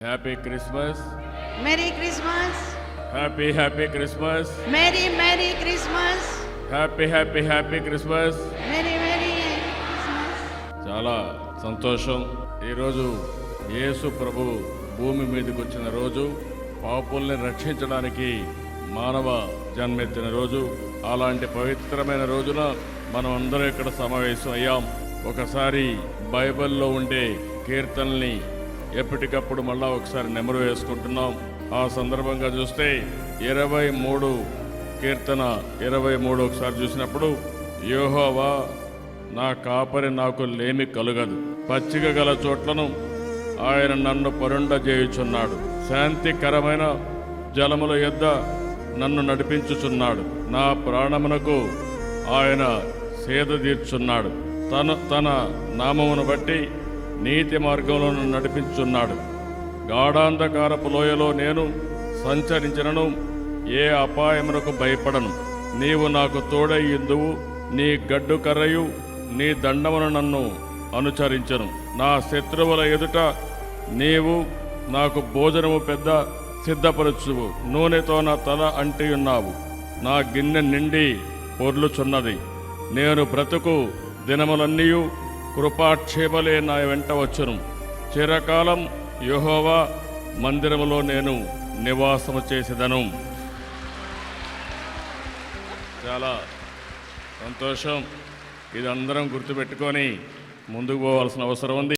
Happy Christmas Merry Christmas. Happy happy Christmas Merry, Merry Christmas. Happy happy happy Christmas Merry Christmas. చాలా సంతోషం ఈరోజు యేసు ప్రభు భూమి మీదకి వచ్చిన రోజు పాపుల్ని రక్షించడానికి మానవ జన్మెత్తిన రోజు అలాంటి పవిత్రమైన రోజున మనం అందరం ఇక్కడ సమావేశం అయ్యాం ఒకసారి బైబిల్లో ఉండే కీర్తనల్ని ఎప్పటికప్పుడు మళ్ళా ఒకసారి నెమరు వేసుకుంటున్నాం. ఆ సందర్భంగా చూస్తే ఇరవై మూడు కీర్తన ఇరవై మూడు ఒకసారి చూసినప్పుడు యోహోవా నా కాపరి నాకు లేమి కలుగదు. పచ్చిక గల చోట్లను ఆయన నన్ను పరుండ చేయుచున్నాడు. శాంతికరమైన జలముల యొద్ద నన్ను నడిపించుచున్నాడు. నా ప్రాణమునకు ఆయన సేద తీర్చున్నాడు. తను తన నామమును బట్టి నీతి మార్గంలో నడిపించున్నాడు. గాఢాంధకారపు లోయలో నేను సంచరించినను. ఏ అపాయమునకు భయపడను. నీవు నాకు తోడై ఇందువు నీ గడ్డు కర్రయు నీ దండమును నన్ను అనుచరించను. నా శత్రువుల ఎదుట నీవు నాకు భోజనము పెద్ద సిద్ధపరచువు. నూనెతో నా తల అంటి ఉన్నావు నా గిన్నె నిండి పొర్లుచున్నది. నేను బ్రతుకు దినములన్నీయు కృపాక్షేమలే నా వెంట వచ్చును. చిరకాలం యహోవా మందిరములో నేను నివాసము చేసేదను. చాలా సంతోషం. ఇది అందరం గుర్తుపెట్టుకొని ముందుకు పోవాల్సిన అవసరం ఉంది.